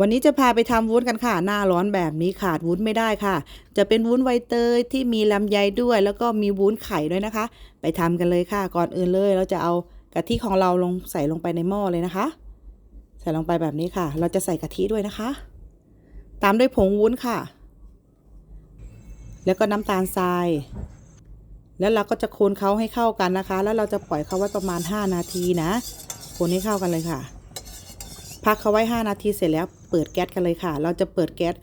วันนี้จะพาไปทำวุ้นกันค่ะ หน้าร้อนแบบนี้ขาดวุ้นไม่ได้ค่ะ จะเป็นวุ้นใบเตยที่มีลำไยด้วย แล้วก็มีวุ้นไข่ด้วยนะคะ ไปทำกันเลยค่ะ ก่อนอื่นเลย เราจะเอากะทิของเราลงใส่ลงไปในหม้อเลยนะคะ ใส่ลงไปแบบนี้ค่ะ เราจะใส่กะทิด้วยนะคะ ตามด้วยผงวุ้นค่ะ แล้วก็น้ำตาลทราย แล้วเราก็จะคนเขาให้เข้ากันนะคะ แล้วเราจะปล่อยเขาไว้ประมาณ 5 นาทีนะ คนให้เข้ากันเลยค่ะ พักเขาไว้ 5 นาทีเสร็จแล้ว เปิดแก๊สกันเลยค่ะ เราจะเปิดแก๊ส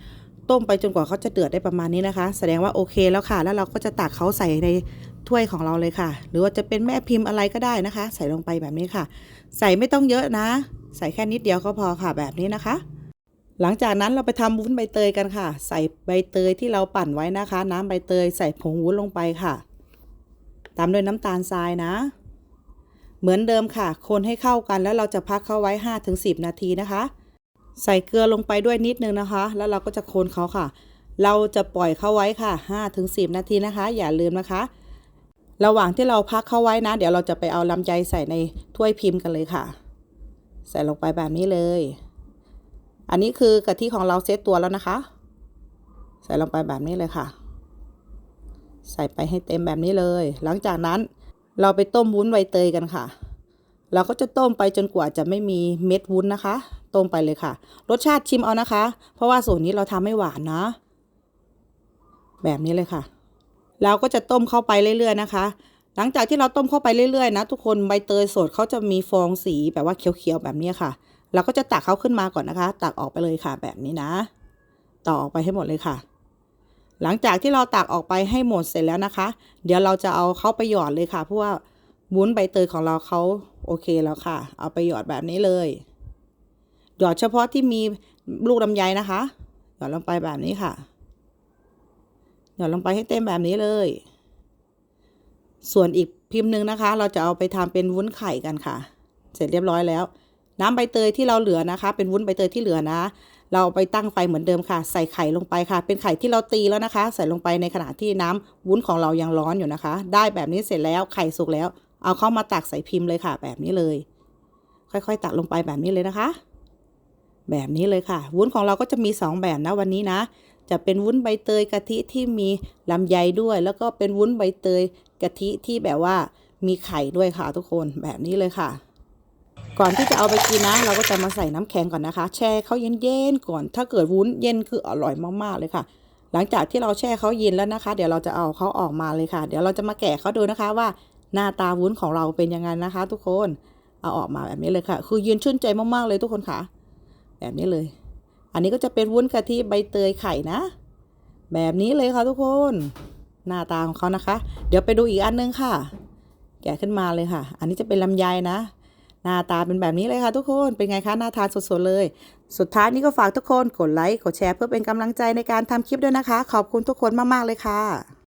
ต้มไปจนกว่าเขาจะเดือดได้ประมาณนี้นะคะ แสดงว่าโอเคแล้วค่ะ แล้วเราก็จะตักเขาใส่ในถ้วยของเราเลยค่ะ หรือว่าจะเป็นแม่พิมพ์อะไรก็ได้นะคะ ใส่ลงไปแบบนี้ค่ะ ใส่ไม่ต้องเยอะนะ ใส่แค่นิดเดียวก็พอค่ะแบบนี้นะคะ หลังจากนั้นเราไปทำวุ้นใบเตยกันค่ะ ใส่ใบเตยที่เราปั่นไว้นะคะ น้ำใบเตยใส่ผงวุ้นลงไปค่ะ ตามด้วยน้ำตาลทรายนะ เหมือนเดิมค่ะ คนให้เข้ากันแล้วเราจะพักเขาไว้ 5-10 นาทีนะคะ ใส่เกลือลงไปด้วยนิดนึงนะคะ แล้วเราก็จะคนเขาค่ะ เราจะปล่อยเขาไว้ค่ะ5-10 นาทีนะคะ อย่าลืมนะคะ ระหว่างที่เราพักเขาไว้นะ เดี๋ยวเราจะไปเอาลำไยใส่ในถ้วยพิมพ์กันเลยค่ะ ใส่ลงไปแบบนี้เลย อันนี้คือกะทิของเราเซตตัวแล้วนะคะ ใส่ลงไปแบบนี้เลยค่ะ ใส่ไปให้เต็มแบบนี้เลย หลังจากนั้นเราไปต้มวุ้นใบเตยกันค่ะ เราก็จะต้มไปจนกว่าจะไม่มีเม็ดวุ้นนะคะ ต้มไปเลยค่ะ รสชาติชิมเอานะคะ เพราะว่าส่วนนี้เราทำไม่หวานนะแบบนี้เลยค่ะ เราก็จะต้มเข้าไปเรื่อยๆนะคะ หลังจากที่เราต้มเข้าไปเรื่อยๆ นะ ทุกคนใบเตยสดเขาจะมีฟองสีแบบว่าเขียวๆแบบนี้ค่ะ เราก็จะตักเขาขึ้นมาก่อนนะคะ ตักออกไปเลยค่ะ แบบนี้นะ ต่อออกไปให้หมดเลยค่ะ หลังจากที่เราตักออกไปให้หมดเสร็จแล้วนะคะ เดี๋ยวเราจะเอาเข้าไปหยอดเลยค่ะ เพราะว่าวุ้นใบเตยของเราเขา โอเคแล้วค่ะ เอาไปหยอดแบบนี้เลย หยอดเฉพาะที่มีลูกลำไยนะคะ หยอดลงไปแบบนี้ค่ะ หยอดลงไปให้เต็มแบบนี้เลย ส่วนอีกพิมพ์หนึ่งนะคะ เราจะเอาไปทำเป็นวุ้นไข่กันค่ะ เสร็จเรียบร้อยแล้ว น้ำใบเตยที่เราเหลือนะคะ เป็นวุ้นใบเตยที่เหลือนะ เราไปตั้งไฟเหมือนเดิมค่ะ ใส่ไข่ลงไปค่ะ เป็นไข่ที่เราตีแล้วนะคะ ใส่ลงไปในขณะที่น้ำวุ้นของเรายังร้อนอยู่นะคะ ได้แบบนี้เสร็จแล้วไข่สุกแล้ว เอาเข้ามาตักใส่พิมพ์เลยค่ะ แบบนี้เลย ค่อยๆ ตักลงไปแบบนี้เลยนะคะ แบบนี้เลยค่ะ วุ้นของเราก็จะมี 2 แบบนะวันนี้นะ จะเป็นวุ้นใบเตยกะทิที่มีลำไยด้วย แล้วก็เป็นวุ้นใบเตยกะทิที่แบบว่ามีไข่ด้วยค่ะทุกคนแบบนี้เลยค่ะ ก่อนที่จะเอาไปกินนะ เราก็จะมาใส่น้ำแข็งก่อนนะคะ แช่เขาเย็นๆก่อน ถ้าเกิดวุ้นเย็นคืออร่อยมากๆเลยค่ะ หลังจากที่เราแช่เขาเย็นแล้วนะคะ เดี๋ยวเราจะเอาเขาออกมาเลยค่ะ เดี๋ยวเราจะมาแกะเขาดูนะคะว่า หน้าตาวุ้นของเราเป็นยังไงนะคะ ทุกคน เอาออกมาแบบนี้เลยค่ะ คือยืนชื่นใจมากๆเลยทุกคนค่ะ แบบนี้เลย อันนี้ก็จะเป็นวุ้นกะทิใบเตยไข่นะ แบบนี้เลยค่ะทุกคน หน้าตาของเขานะคะ เดี๋ยวไปดูอีกอันนึงค่ะ แกะขึ้นมาเลยค่ะ อันนี้จะเป็นลำไยนะ หน้าตาเป็นแบบนี้เลยค่ะทุกคน เป็นไงคะหน่าทานสดๆเลย สุดท้ายนี้ก็ฝากทุกคนกดไลค์ กดแชร์เพื่อเป็นกำลังใจในการทำคลิปด้วยนะคะ ขอบคุณทุกคนมากๆเลยค่ะ